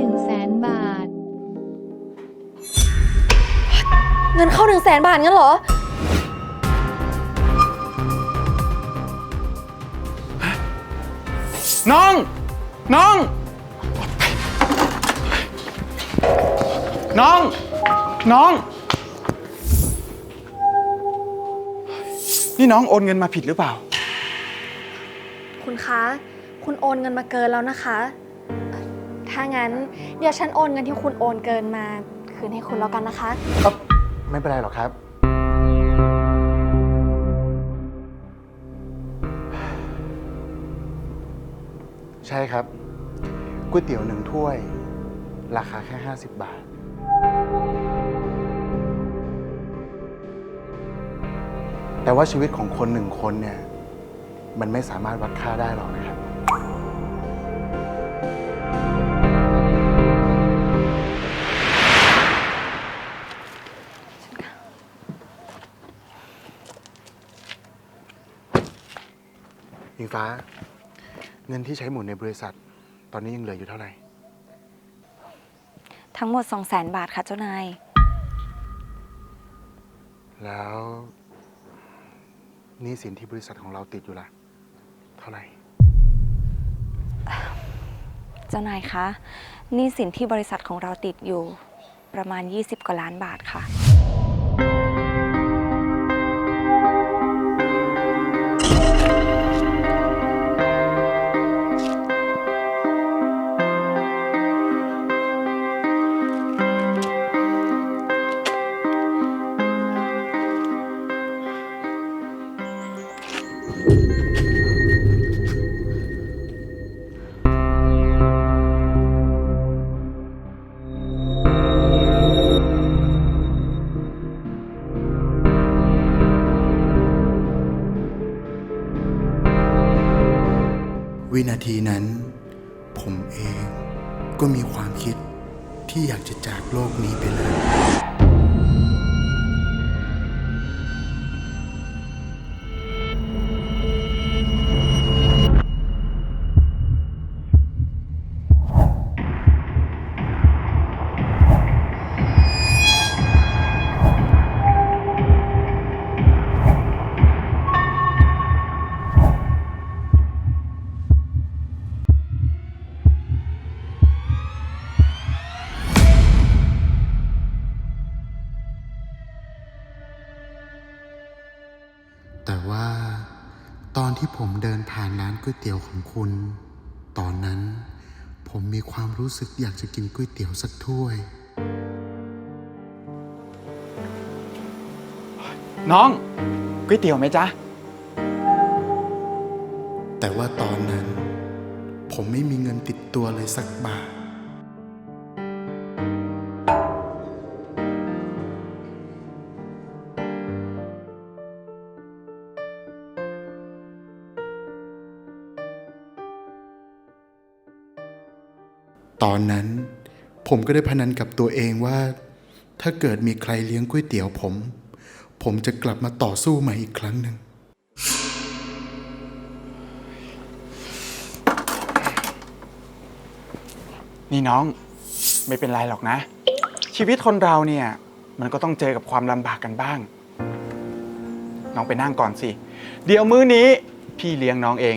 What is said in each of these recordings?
1 0 0 0 0แสนบาท เงินเข้าหนึ่งแสนบาทงั้นเหรอ น้อง น้อง น้อง น้อง นี่น้องโอนเงินมาผิดหรือเปล่า คุณคะ คุณโอนเงินมาเกินแล้วนะคะเอ่อ ถ้างั้นเดี๋ยวฉันโอนเงินที่คุณโอนเกินมา คืนให้คุณแล้วกันนะคะก็ไม่เป็นไรหรอกครับ ใช่ครับก๋วยเตี๋ยวหนึ่งถ้วย ราคาแค่ 50 บาท แต่ว่าชีวิตของคนหนึ่งคนเนี่ย มันไม่สามารถวัดค่าได้หรอกนะครับ อิงฟ้า เงินที่ใช้หมุนในบริษัท ตอนนี้ยังเหลืออยู่เท่าไหร่ ทั้งหมด 2 0 0แสนบาทค่ะเจ้านาย แล้วหนี้สินที่บริษัทของเราติดอยู่ล่ะเท่าไหร่ เจ้านายคะหนี้สินที่บริษัทของเราติดอยู่ประมาณ 20 กว่าล้านบาทค่ะ วินาทีนั้น ผมเองก็มีความคิดที่อยากจะจากโลกนี้ไปเลย ว่า ตอนที่ผมเดินผ่านร้านก๋วยเตี๋ยวของคุณ ตอนนั้น ผมมีความรู้สึกอยากจะกินก๋วยเตี๋ยวสักถ้วย น้องก๋วยเตี๋ยวไหมจ๊ะ แต่ว่าตอนนั้น ผมไม่มีเงินติดตัวเลยสักบาท ตอนนั้นผมก็ได้พนันกับตัวเองว่า ถ้าเกิดมีใครเลี้ยงก๋วยเตี๋ยวผม ผมจะกลับมาต่อสู้ใหม่อีกครั้งหนึ่งนี่น้องไม่เป็นไรหรอกนะ ชีวิตคนเราเนี่ย มันก็ต้องเจอกับความลำบากกันบ้าง น้องไปนั่งก่อนสิ เดี๋ยวมื้อนี้พี่เลี้ยงน้องเอง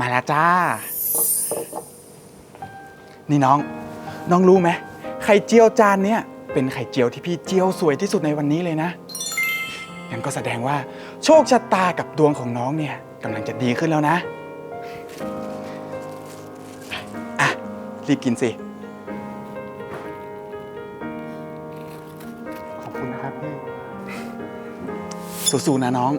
มาแล้วจ้า นี่น้อง น้องรู้ไหมไข่เจียวจานเนี้ยเป็นไข่เจียวที่พี่เจียวสวยที่สุดในวันนี้เลยนะงั้นก็แสดงว่า โชคชะตากับดวงของน้องเนี่ยกำลังจะดีขึ้นแล้วนะอะรีบกินสิ ขอบคุณนะครับพี่สู้ๆนะน้อง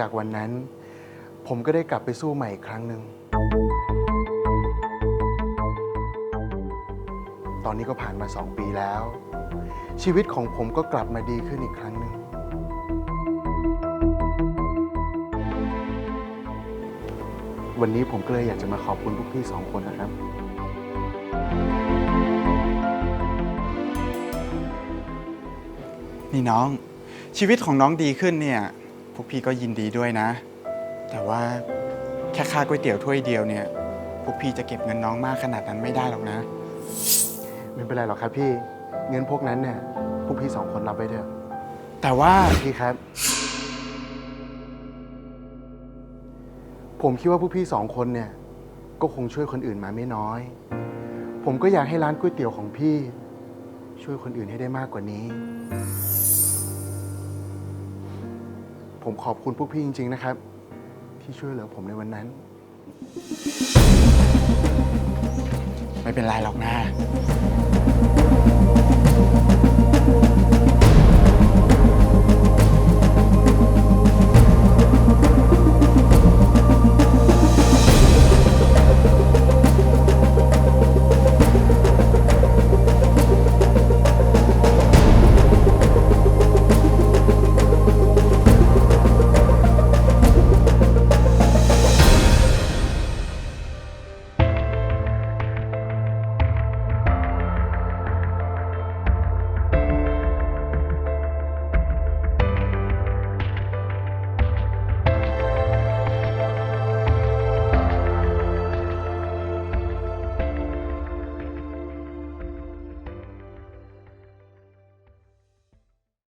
จากวันนั้น ผมก็ได้กลับไปสู้ใหม่อีกครั้งหนึ่ง ตอนนี้ก็ผ่านมาสองปีแล้ว ชีวิตของผมก็กลับมาดีขึ้นอีกครั้งหนึ่ง วันนี้ผมก็เลยอยากจะมาขอบคุณพวกพี่สองคนนะครับ นี่น้อง ชีวิตของน้องดีขึ้นเนี่ย วกพี่ก็ยินดีด้วยนะ แต่ว่าแค่ค่าก๋วยเตี๋ยวถ้วยเดียวเนี่ย พวกพี่จะเก็บเงินน้องมากขนาดนั้นไม่ได้หรอกนะ ไม่เป็นไรหรอกครับพี่ เงินพวกนั้นเนี่ย พวกพี่สองคนรับไว้เถอะ แต่ว่าพี่ครับ ผมคิดว่าพวกพี่สองคนเนี่ย ก็คงช่วยคนอื่นมาไม่น้อย ผมก็อยากให้ร้านก๋วยเตี๋ยวของพี่ ช่วยคนอื่นให้ได้มากกว่านี้ ผมขอบคุณพวกพี่จริง ๆ นะครับ ที่ช่วยเหลือผมในวันนั้น ไม่เป็นไรหรอกนะ